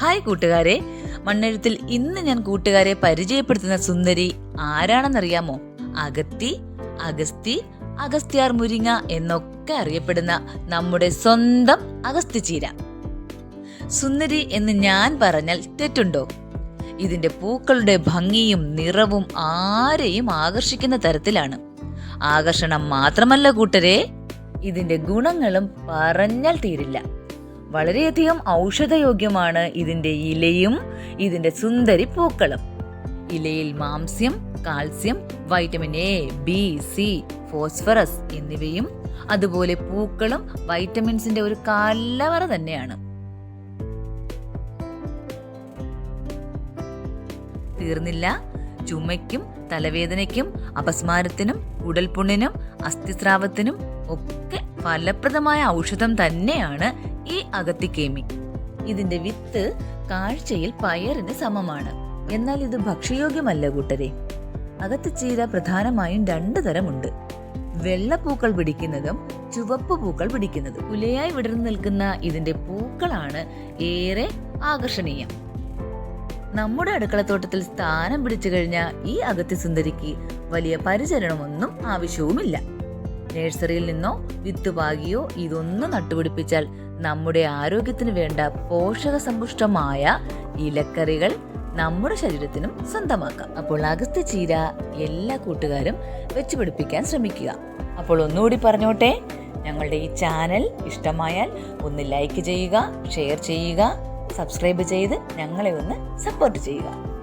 Hi കൂട്ടുകാരെ. മണ്ണെഴുത്തിൽ ഇന്ന് ഞാൻ കൂട്ടുകാരെ പരിചയപ്പെടുത്തുന്ന സുന്ദരി ആരാണെന്നറിയാമോ? അഗത്തി അഗസ്തി അഗസ്ത്യാർ മുരിങ്ങ എന്നൊക്കെ അറിയപ്പെടുന്ന നമ്മുടെ സ്വന്തം അഗസ്ത്യചീര സുന്ദരി എന്ന് ഞാൻ പറഞ്ഞാൽ തെറ്റുണ്ടോ? ഇതിന്റെ പൂക്കളുടെ ഭംഗിയും നിറവും ആരെയും ആകർഷിക്കുന്ന തരത്തിലാണ്. ആകർഷണം മാത്രമല്ല കൂട്ടരെ ഇതിന്റെ ഗുണങ്ങളും പറഞ്ഞാൽ തീരില്ല. വളരെയധികം ഔഷധയോഗ്യമാണ് ഇതിന്റെ ഇലയും ഇതിന്റെ സുന്ദരി പൂക്കളും. ഇലയിൽ മാംസ്യം calcium vitamin A B C phosphorus എന്നിവയും അതുപോലെ പൂക്കളും വൈറ്റമിൻസിന്റെ ഒരു കലവറ തന്നെയാണ്. തീർന്നില്ല. ചുമയ്ക്കും തലവേദനയ്ക്കും അപസ്മാരത്തിനും ഉടൽപുണ്ണിനും അസ്ഥിസ്രാവത്തിനും ഒക്കെ ഫലപ്രദമായ ഔഷധം തന്നെയാണ് ഈ അകത്തിക്കേമി ഇതിന്റെ വിത്ത് കാഴ്ചയിൽ പയറിന് സമമാണ്. എന്നാൽ ഇത് ഭക്ഷ്യയോഗ്യമല്ല കൂട്ടരെ. അകത്തിച്ചീര പ്രധാനമായും രണ്ടു തരമുണ്ട്. വെള്ളപ്പൂക്കൾ പിടിക്കുന്നതും ചുവപ്പ് പൂക്കൾ പിടിക്കുന്നതും. ഉലയായി വിടർന്നു നിൽക്കുന്ന ഇതിന്റെ പൂക്കളാണ് ഏറെ ആകർഷണീയം. നമ്മുടെ അടുക്കളത്തോട്ടത്തിൽ സ്ഥാനം പിടിച്ചു കഴിഞ്ഞ ഈ അകത്തി സുന്ദരിക്ക് വലിയ പരിചരണമൊന്നും ആവശ്യവുമില്ല. നഴ്സറിയിൽ നിന്നോ വിത്ത് പാകിയോ ഇതൊന്നും നട്ടുപിടിപ്പിച്ചാൽ നമ്മുടെ ആരോഗ്യത്തിന് വേണ്ട പോഷക സമ്പുഷ്ടമായ ഇലക്കറികൾ നമ്മുടെ ശരീരത്തിനും സ്വന്തമാക്കാം. അപ്പോൾ അഗസ്ത്യ ചീര എല്ലാ കൂട്ടുകാരും വെച്ച് പിടിപ്പിക്കാൻ ശ്രമിക്കുക. അപ്പോൾ ഒന്നുകൂടി പറഞ്ഞോട്ടെ? ഞങ്ങളുടെ ഈ ചാനൽ ഇഷ്ടമായാൽ ഒന്ന് ലൈക്ക് ചെയ്യുക ഷെയർ ചെയ്യുക സബ്സ്ക്രൈബ് ചെയ്ത് ഞങ്ങളെ ഒന്ന് സപ്പോർട്ട് ചെയ്യുക.